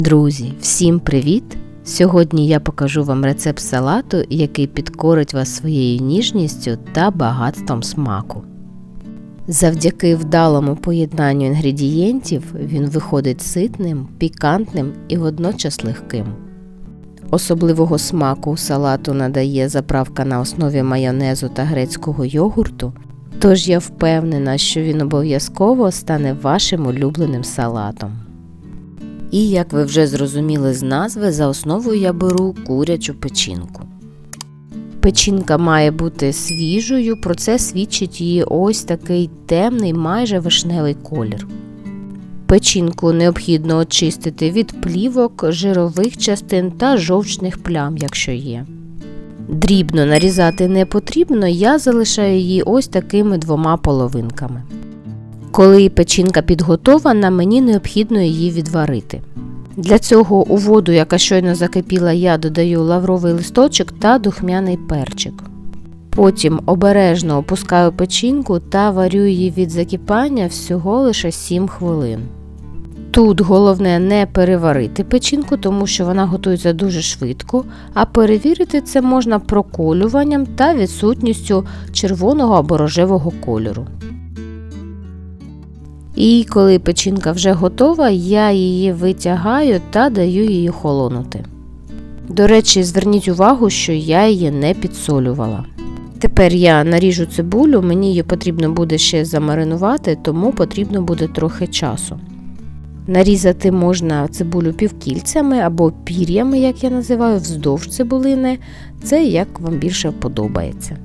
Друзі, всім привіт! Сьогодні я покажу вам рецепт салату, який підкорить вас своєю ніжністю та багатством смаку. Завдяки вдалому поєднанню інгредієнтів він виходить ситним, пікантним і водночас легким. Особливого смаку салату надає заправка на основі майонезу та грецького йогурту, тож я впевнена, що він обов'язково стане вашим улюбленим салатом. І, як ви вже зрозуміли з назви, за основу я беру курячу печінку. Печінка має бути свіжою, про це свідчить її ось такий темний, майже вишневий колір. Печінку необхідно очистити від плівок, жирових частин та жовчних плям, якщо є. Дрібно нарізати не потрібно, я залишаю її ось такими двома половинками. Коли печінка підготована, мені необхідно її відварити. Для цього у воду, яка щойно закипіла, я додаю лавровий листочок та духмяний перчик. Потім обережно опускаю печінку та варю її від закипання всього лише 7 хвилин. Тут головне не переварити печінку, тому що вона готується дуже швидко, а перевірити це можна проколюванням та відсутністю червоного або рожевого кольору. І коли печінка вже готова, я її витягаю та даю її холонути. До речі, зверніть увагу, що я її не підсолювала. Тепер я наріжу цибулю, мені її потрібно буде ще замаринувати, тому потрібно буде трохи часу. Нарізати можна цибулю півкільцями або пір'ями, як я називаю, вздовж цибулини, це як вам більше подобається.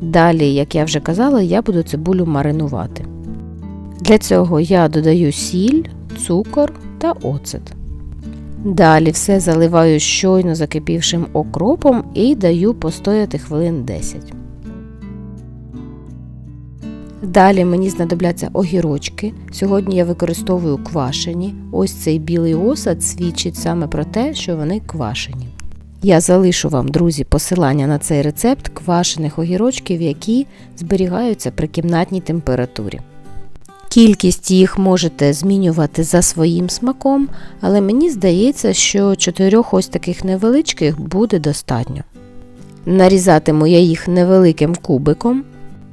Далі, як я вже казала, я буду цибулю маринувати. Для цього я додаю сіль, цукор та оцет. Далі все заливаю щойно закипівшим окропом і даю постояти хвилин 10. Далі мені знадобляться огірочки. Сьогодні я використовую квашені. Ось цей білий осад свідчить саме про те, що вони квашені. Я залишу вам, друзі, посилання на цей рецепт квашених огірочків, які зберігаються при кімнатній температурі. Кількість їх можете змінювати за своїм смаком, але мені здається, що чотирьох ось таких невеличких буде достатньо. Нарізатиму я їх невеликим кубиком.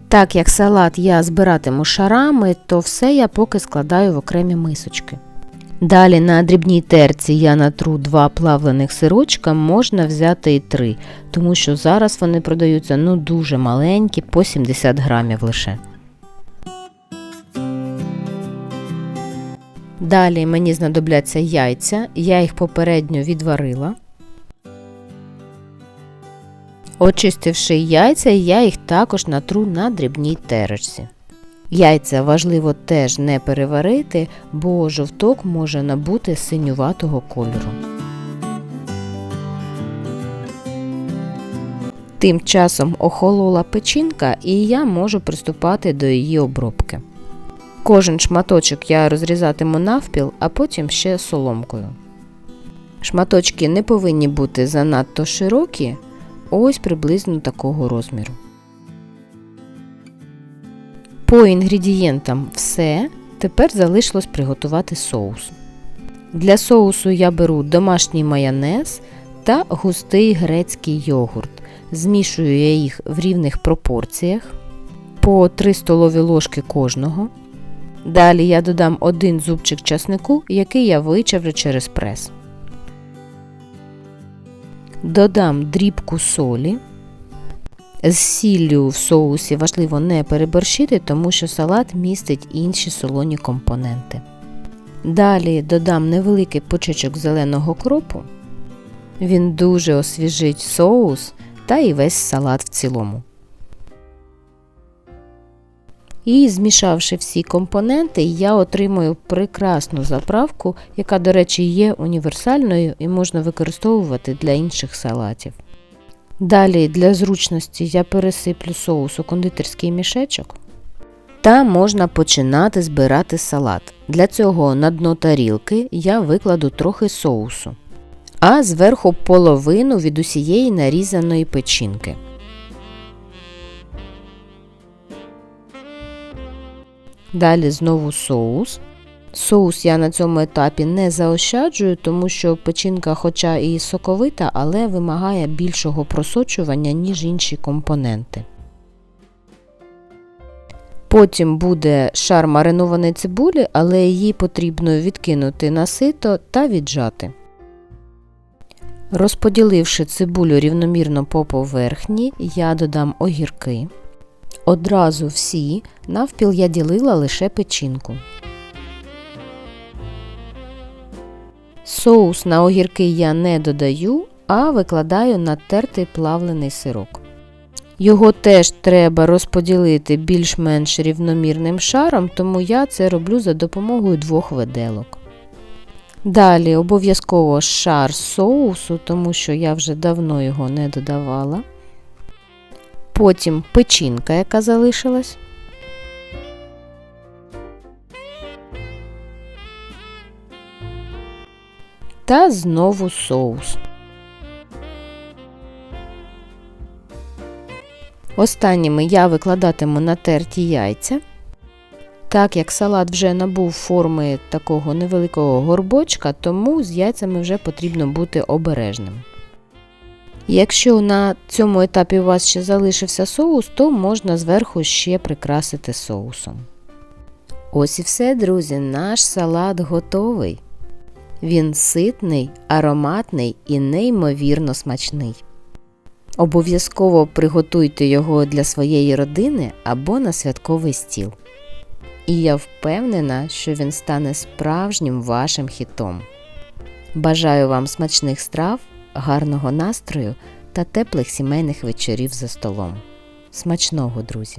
Так як салат я збиратиму шарами, то все я поки складаю в окремі мисочки. Далі на дрібній терці я натру два плавлених сирочка, можна взяти і три, тому що зараз вони продаються ну дуже маленькі, по 70 грамів лише. Далі мені знадобляться яйця, я їх попередньо відварила. Очистивши яйця, я їх також натру на дрібній терочці. Яйця важливо теж не переварити, бо жовток може набути синюватого кольору. Тим часом охолола печінка і я можу приступати до її обробки. Кожен шматочок я розрізатиму навпіл, а потім ще соломкою. Шматочки не повинні бути занадто широкі, ось приблизно такого розміру. По інгредієнтам все. Тепер залишилось приготувати соус. Для соусу я беру домашній майонез та густий грецький йогурт. Змішую я їх в рівних пропорціях по 3 столові ложки кожного. Далі я додам один зубчик часнику, який я вичавлю через прес. Додам дрібку солі. З сіллю в соусі важливо не переборщити, тому що салат містить інші солоні компоненти. Далі додам невеликий почечок зеленого кропу. Він дуже освіжить соус та і весь салат в цілому. І змішавши всі компоненти, я отримую прекрасну заправку, яка, до речі, є універсальною і можна використовувати для інших салатів. Далі для зручності я пересиплю соус у кондитерський мішечок. Та можна починати збирати салат. Для цього на дно тарілки я викладу трохи соусу, а зверху половину від усієї нарізаної печінки. Далі знову соус. Соус я на цьому етапі не заощаджую, тому що печінка, хоча і соковита, але вимагає більшого просочування, ніж інші компоненти. Потім буде шар маринованої цибулі, але її потрібно відкинути на сито та віджати. Розподіливши цибулю рівномірно по поверхні, я додам огірки. Одразу всі навпіл я ділила лише печінку. Соус на огірки я не додаю, а викладаю на тертий плавлений сирок. Його теж треба розподілити більш-менш рівномірним шаром, тому я це роблю за допомогою двох виделок. Далі обов'язково шар соусу, тому що я вже давно його не додавала. Потім печінка, яка залишилась. Та знову соус. Останніми я викладатиму натерті яйця. Так як салат вже набув форми такого невеликого горбочка, тому з яйцями вже потрібно бути обережним. Якщо на цьому етапі у вас ще залишився соус, то можна зверху ще прикрасити соусом. Ось і все, друзі, наш салат готовий. Він ситний, ароматний і неймовірно смачний. Обов'язково приготуйте його для своєї родини або на святковий стіл. І я впевнена, що він стане справжнім вашим хітом. Бажаю вам смачних страв, гарного настрою та теплих сімейних вечорів за столом. Смачного, друзі!